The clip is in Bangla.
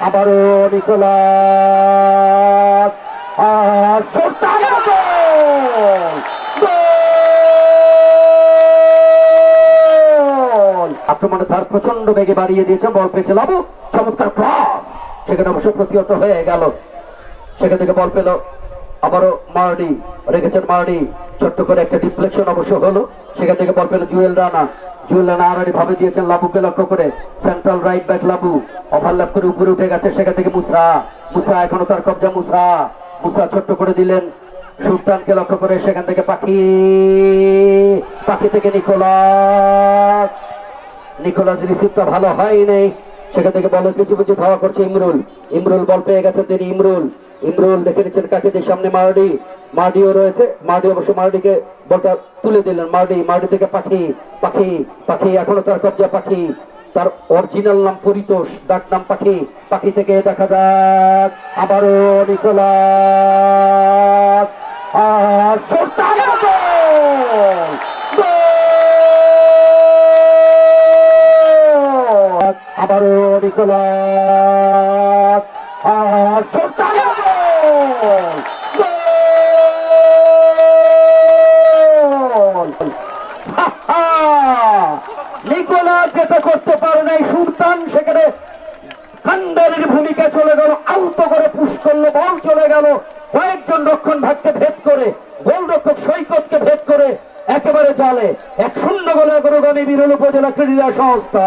আবারও! আক্রমণের ধার প্রচণ্ড বেগে বাড়িয়ে দিয়েছে, বল পেয়েছে লাবু চমৎকার ক্রস সেখানে অবশ্য প্রতিহত হয়ে গেল। সেখান থেকে বল পেল আবারও মার্ডি রেখেছেন মার্ডি ছোট্ট করে একটা ডিফ্লেকশন অবশ্য হলো। সেখান থেকে বল পেল জুয়েল রানা। জুয়েল রানা আড়াড়ি ভাবে দিয়েছেন লাবুকে লক্ষ্য করে। Central right back Labu overlap করে উপরে উঠে গেছে। সেখান থেকে মুসা। মুসা এখনও তার কবজা মুসা। মুসা ছোট্ট করে দিলেন। সুলতানকে লক্ষ্য করে সেখান থেকে পাখি। পাখি থেকে নিকোলাস। নিকোলাস রিসিভটা ভালো হয় নাই সেখান থেকে বলের পিছু পিছু ধাওয়া করছে ইমরুল। ইমরুল বল পেয়ে গেছেন তিনি। ইমরুল ইমরুল দেখে নিচ্ছেন কাকে দিয়ে সামনে মার্ডি। মার্ডিও রয়েছে। মার্ডি অবশ্য মার্ডিকে বলটা তুলে দিলেন। মারডি, মার্ডি থেকে পাখি পাখি পাখি। এখনও তার কবজা পাখি। তার অরিজিনাল নাম পরিতোষ, ডাক নাম পাখি। পাখি থেকে দেখা যাক আবারও নিকোলাস! আবারও নিকোলাস। নিকোলাস যেটা করতে পারে নাই সুলতান সেখানে খান্ডারের ভূমিকা চলে গেল আলতো করে পুশ করল বল চলে গেল কয়েকজন রক্ষণ ভাগকে ভেদ করে গোলরক্ষক সৈকতকে ভেদ করে একেবারে জালে এক শূন্য গোলে অগ্রগামী বিরল উপজেলা ক্রীড়া সংস্থা